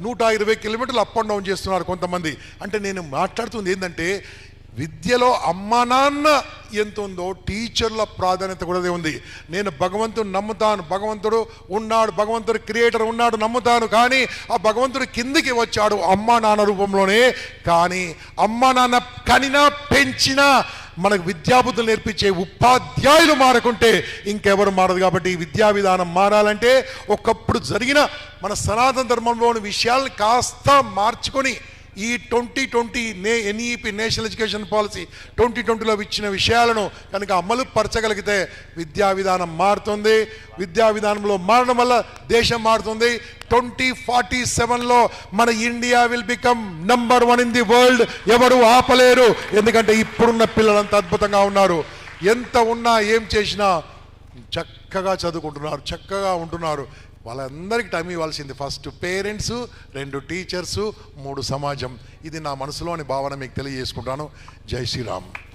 నూట ఇరవై కిలోమీటర్లు అప్ అండ్ డౌన్ చేస్తున్నారు కొంతమంది. అంటే నేను మాట్లాడుతుంది ఏంటంటే విద్యలో అమ్మా నాన్న ఎంత ఉందో టీచర్ల ప్రాధాన్యత కూడా ఉంది. నేను భగవంతుడు నమ్ముతాను భగవంతుడు ఉన్నాడు భగవంతుడు క్రియేటర్ ఉన్నాడు నమ్ముతాను. కానీ ఆ భగవంతుడు కిందికి వచ్చాడు అమ్మా నాన్న రూపంలోనే. కానీ అమ్మా నాన్న కనినా పెంచినా మనకు విద్యాబుద్ధులు నేర్పించే ఉపాధ్యాయులు మారకుంటే ఇంకెవరు మారదు కాబట్టి ఈ విద్యా విధానం మారాలంటే ఒకప్పుడు జరిగిన మన సనాతన ధర్మంలోని విషయాలను కాస్త మార్చుకొని ఈ ట్వంటీ ట్వంటీ నే NEP national education policy twenty ట్వంటీలో ఇచ్చిన విషయాలను కనుక అమలు పరచగలిగితే విద్యా విధానం మారుతుంది. విద్యా విధానంలో మారడం వల్ల దేశం మారుతుంది. ట్వంటీ ఫార్టీ సెవెన్లో మన India will become number one in the world. ఎవరు ఆపలేరు. ఎందుకంటే ఇప్పుడున్న పిల్లలంతా అద్భుతంగా ఉన్నారు. ఎంత ఉన్నా ఏం చేసినా చక్కగా చదువుకుంటున్నారు చక్కగా ఉంటున్నారు. వాళ్ళందరికీ టైం ఇవ్వాల్సింది. ఫస్ట్ పేరెంట్స్ రెండు టీచర్స్ మూడు సమాజం. ఇది నా మనసులోని భావన మీకు తెలియజేసుకుంటాను. జై శ్రీరామ్.